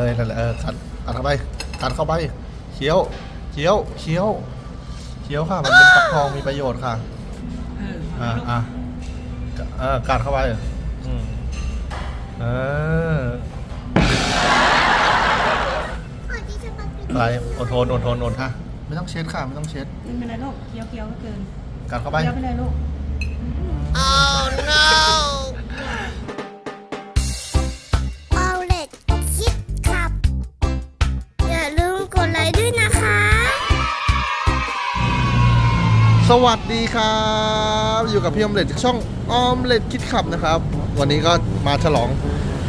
เลยนั่นแหละเออกัดกัดเข้าไปกัดเข้าไปเคี้ยวเคี้ยวเคี้ยวเคี้ยวค่ะ มันเป็นฟักทองมีประโยชน์ค่ะเอออ่าอ่าเออกัดเข้าไปอืมเอออะไรอดทนอดทนอดค่ะไม่ต้องเช็ดค่ะไม่ต้องเช็ดกินไปเลยลูกเคี้ยวเคี้ยวๆก็เกินกัดเข้าไปเคี้ยวไปเลยลูกเอ สวัสดีครับ อยู่กับพี่ออมเล็ตจากช่องออมเล็ตคิดขับนะครับ วันนี้ก็มาฉลอง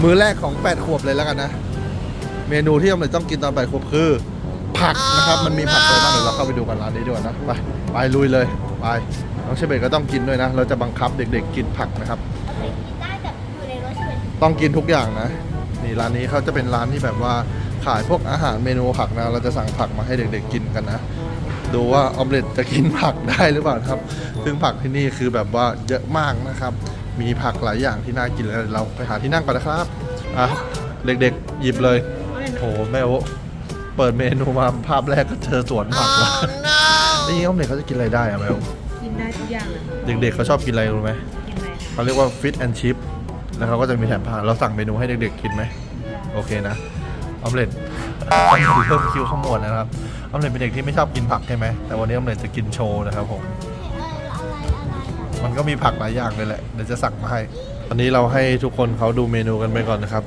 มื้อแรกของ 8 ขวบเลยแล้วกันนะ เมนูที่ออมเล็ตต้องกินตอน8ขวบคือ ผักนะครับ มันมีผักอะไรบ้างเดี๋ยวเราเข้าไปดูกันร้านนี้ดีกว่านะ ไปไปลุยเลยไปน้องเชเบตก็ต้องกินด้วยนะ เราจะบังคับเด็กๆ กินผักนะครับ ต้องกินทุกอย่างนะ นี่ร้านนี้เขาจะเป็นร้านที่แบบว่าขายพวกอาหารเมนูผักนะ เราจะสั่งผักมาให้เด็กๆกินกันนะ ดูว่าออมเล็ตจะกินผักได้หรือเปล่านะครับ ซึ่งผักที่นี่คือแบบว่าเยอะมากนะครับ มีผักหลายอย่างที่น่ากินเลยเราไปหาที่นั่งก่อนนะครับอะเด็กๆ หยิบเลยโหแม่โอเปิดเมนูมาภาพแรกก็เจอสวนผักแล้วนี่ออมเล็ตเขาจะกินอะไรได้อะแม่โอกินได้ทุกอย่างเลยเด็กๆเขาชอบกินอะไรรู้ไหมกินอะไรคะเขาเรียกว่าฟิตแอนชิพแล้วเขาก็จะมีแถมผักเราสั่งเมนูให้เด็กๆกินไหมโอเคนะ ออมเล็ตต้องถือเพิ่มคิวข้างบนนะครับออมเล็ตเป็นเด็กที่ไม่ชอบกินผักใช่ไหมแต่วันนี้ออมเล็ตจะกินโชว์นะครับผมมันก็มีผักหลายอย่างเลยแหละเดี๋ยวจะสั่งมาให้ตอนนี้เราให้ทุกคนเขาดูเมนูกันไปก่อนนะครับ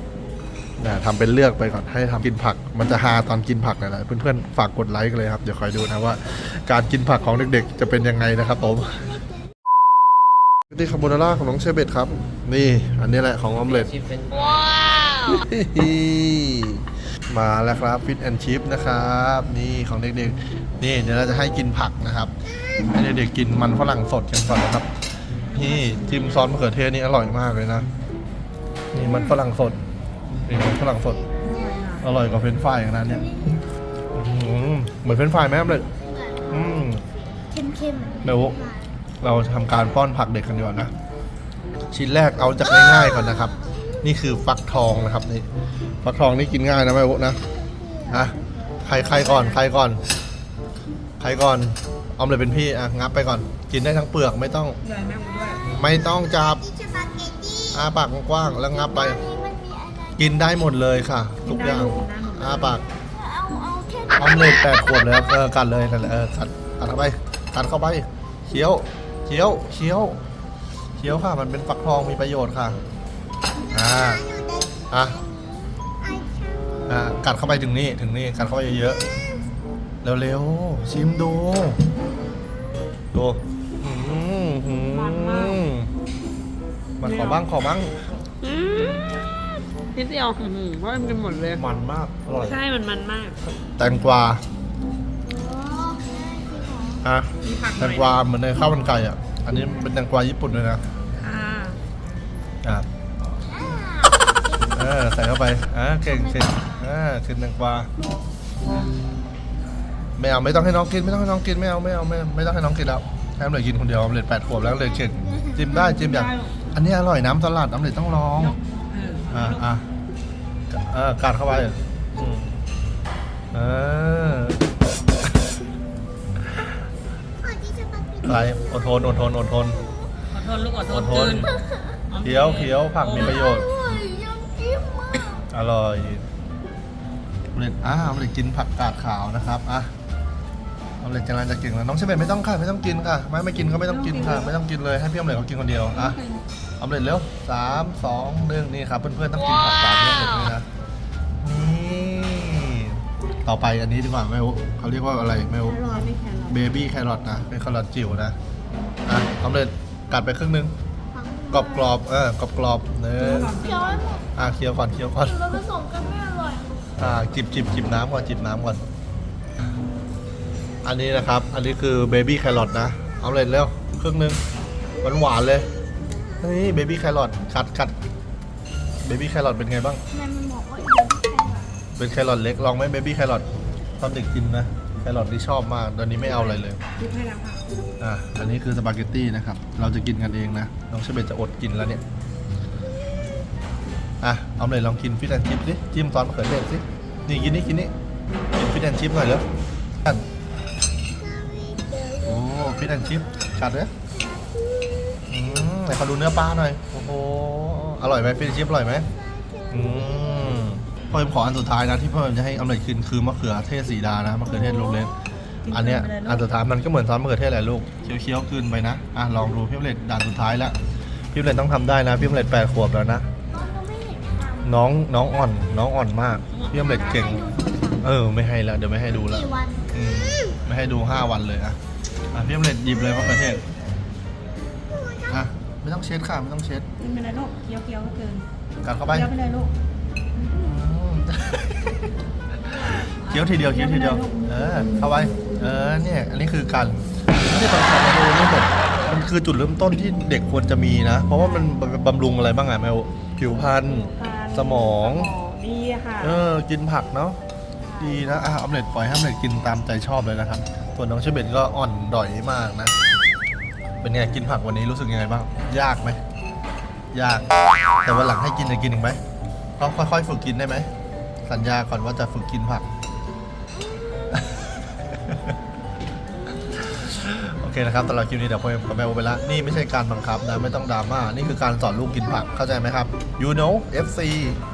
นะทำเป็นเลือกไปก่อนให้ทำกินผัก มันจะฮาตอนกินผักนั่นแหละเพื่อนๆฝากกดไลค์กันเลยครับเดี๋ยวคอยดูนะว่า การกินผักของเด็กๆ จะเป็นยังไงนะครับผมนี่คาโบนาร่าของน้องเชเบตครับ นี่ อันนี้แหละของออมเล็ต มาแล้วครับฟิตแอนชิพนะครับ นี่ของเด็กๆ นี่เดี๋ยวเราจะให้กินผักนะครับ ให้เด็กๆกินมันฝรั่งสดกันก่อนนะครับ นี่จิ้มซอสมะเขือเทศนี่อร่อยมากเลยนะ นี่มันฝรั่งสด นี่มันฝรั่งสด อร่อยกว่าเฟรนช์ฟรายอย่างนั้นเนี่ยอื้อหือเหมือนเฟรนช์ฟรายไหมครับเลยอืมเค็มเดี๋ยวเราทำการป้อนผักเด็กกันดีกว่านะ ชิ้นแรกเอาจากง่ายๆก่อนนะครับ นี่คือฟักทองนะครับนี่ฟักทองนี่กินง่ายนะแม่บุ๊นะอะใครใครก่อนใครก่อนใครก่อนออมเลยเป็นพี่อะงับไปก่อน กินได้ทั้งเปลือกไม่ต้องใหญ่แม่กูด้วยไม่ต้องจับๆที่สปาเกตตี้อาปากกว้างๆแล้วงับไปอันนี้มันมีอะไรกินได้หมดเลยค่ะกิทุนกได้อย่างลูกกินได้หมดเลยอาปากเอาเอาแค่ออมเล็ตแปดขวบแล้วเออกัดเลยนั่นแหละเออกัดกัดเข้าไปกัดเข้าไปเคี้ยวเคี้ยวเคี้ยวเคี้ยวค่ะ มันเป็นฟักทองมีประโยชน์ค่ะ อ่าอะอ่ากัดเข้าไปถึงนี่ถึงนี่กัดเข้าไปเยอะๆเร็วๆชิมดูดูอืมอืมมันขอบ้างขอบ้างนิดเดียวอื้อหือเพราะมันกินหมดเลย มันมากอร่อยใช่มันมันมาก แตงกวาฮะมีผักหแตน่องยกวาเหมือนในข้าวมันไก่อะ อันนี้เป็นแตงกวาญี่ปุ่นเลยนะค่ะอะ เออใส่เข้าไปอ่าเก่งเก่งอ่าขึ้นแตงกวาไม่เอาไม่ต้องให้น้องกินไม่ต้องให้น้องกินไม่เอาไม่เอาไม่ไม่ต้องให้น้องกินแล้วให้ออมเลยกินคนเดียวออมเลยแปดขวบแล้วเลยเก่งจิ้มได้จิ้มอย่างอันนี้อร่อยน้ำสลัดออมเลยต้องลองเอออ่าอ่าเออกัดเข้าไปอืมเออที่สปาเกตตี้อะไรอดทนอดทนอดทนขอโทษลูกขอโทอษดทนกินเคี้ยวเคี้ยวผักมีประโยชน์ อร่อยยังจิ้มมาก อร่อยออมเล็ตอ่าออมเล็ตกินผักกาดขาวนะครับอะออมเล็ตกำลังจะกินแล้วน้องเชเบตไม่ต้องค่ะไม่ต้องกินค่ะไม่ไม่กินก็ไม่ต้องกินค่ะไม่ต้องกินเลยให้พี่ออมเล็ตเขากินคนเดียวอะออมเล็ตเร็วสามสองหนึ่งนี่ครับเพื่อนๆต้องกินผักตามพี่ออมเล็ตด้วยนะนี่ต่อไปอันนี้ดีกว่าแม่อุ๊เขาเรียกว่าอะไรแม่อุ๊รอไม่แค่รอเบบี้แครอทนะเป็นแครอทจิ๋วนะอะออมเล็ตกัดไปครึ่งหนึง กรอบกรอบๆเออกรอบกรอบๆเนื้อเคี้ยวให้หมดอะเคี้ยวก่อนเคี้ยวก่อน มันผสมกันไม่อร่อยอ่าจิบจิบจิบน้ำก่อนจิบน้ำก่อน อันนี้นะครับ อันนี้คือเบบี้แครอทนะ เอาเลยเร็วครึ่งหนึงหวานหวานๆเลยนี่เบบี้แครอทกัดกัดเบบี้แครอทเป็นไงบ้าง แม่มันบอกว่าอีกแค่ไหนเป็นแครอทเล็กลองไหมเบบี้แครอทตอนเด็กกินนะแครอทที่ชอบมาก ตอนนี้ไม่เอาอะไรเลยคิดให้แล้วค่ะอะ อันนี้คือสปาเกตตี้นะครับ เราจะกินกันเองนะ น้องเชเบตจะอดกินแล้วเนี่ย อะ เอาเลยลองกินฟิชแอนชิพสิ จิ้มซอสมะเขือเทศสิ นี่กินนี่กินนี่ กินฟิตแอนชิพหน่อยเร็วกัดโอ้ฟิตแอนชิพกัดเลยอืมไหนขอดูเนื้อปลาหน่อย โอ้โห อร่อยไหมฟิตแอนชิพอร่อยไหมอืมพ่อ เอ็มขออันสุดท้ายนะที่พ่อเอ็มจะให้อำเร็จกินคือมะเขือเทศสีดานะมะเขือเทศลูกเล็กอันเนี้ยอันสุดท้ายมันก็เหมือนซอสมะเขือเทศแหละลูกเคี้ยวๆกลืนไปนะอะลองดูพี่อำเร็จด่านสุดท้ายแล้วพี่อำเร็จต้องทำได้นะพี่อำเร็จแปดขวบแล้วนะน้องน้องอ่อนน้องอ่อนมากพี่อำเร็จเก่ง เออไม่ให้แล้วเดี๋ยวไม่ให้ดูแล้วกี่วันอืมไม่ให้ดูห้าวันเลยอะอะพี่อำเร็จหยิบเลยมะเขือเทศอะไม่ต้องเช็ดค่ะไม่ต้องเช็ดกินไปเลยลูกเคี้ยวเคี้ยวๆก็เกินกัดเข้าไป เคี้ยวไปเลยลูก เคี้ยวทีเดียวเคี้ยวทีเดียว เออเข้าไปเออเนี่ย อันนี้คือการไม่ได้บังคับนะดูนี่แบบมันคือจุดเริ่มต้นที่เด็กควรจะมีนะ เพราะว่ามันบำรุงอะไรบ้างอะแมวผิวพรรณสมอง ดีค่ะเออกินผักเนาะดีนะอะออมเล็ตปล่อยให้ออมเล็ตกินตามใจชอบเลยนะครับส่วนน้องเชอเบตก็อ่อนดอยมากนะ เป็นไงกินผักวันนี้รู้สึกยังไงบ้างยากไหมยาก แต่วันหลังให้กินจะกินอีกไหมต้องค่อยๆฝึกกินได้ไหม สัญญาก่อนว่าจะฝึกกินผัก โอเคนะครับตลอดคลิปนี้เดี๋ยวพ่อเอ็มกับแม่โอไปละนี่ไม่ใช่การบังคับนะไม่ต้องดราม่านี่คือการสอนลูกกินผักเข้าใจไหมครับ you know FC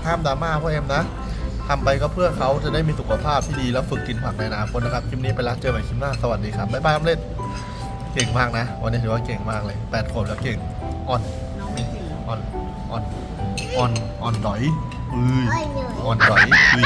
ห้ามดราม่าพ่อเอ็มนะทำไปก็เพื่อเขาจะได้มีสุขภาพที่ดีแล้วฝึกกินผักในอนาคตนะครับคลิปนี้ไปละเจอกันใหม่คลิปหน้าสวัสดีครับบ๊ายบายออมเล็ตเก่งมากนะ วันนี้ถือว่าเก่งมากเลยแปดขวบแล้วเก่งอ่อนน้องไม่กินอ่อน อ่อนอ่อนอ่อนดอยอุ้ยอ้อยเหนื่อยอ่อนดอยอุ้ย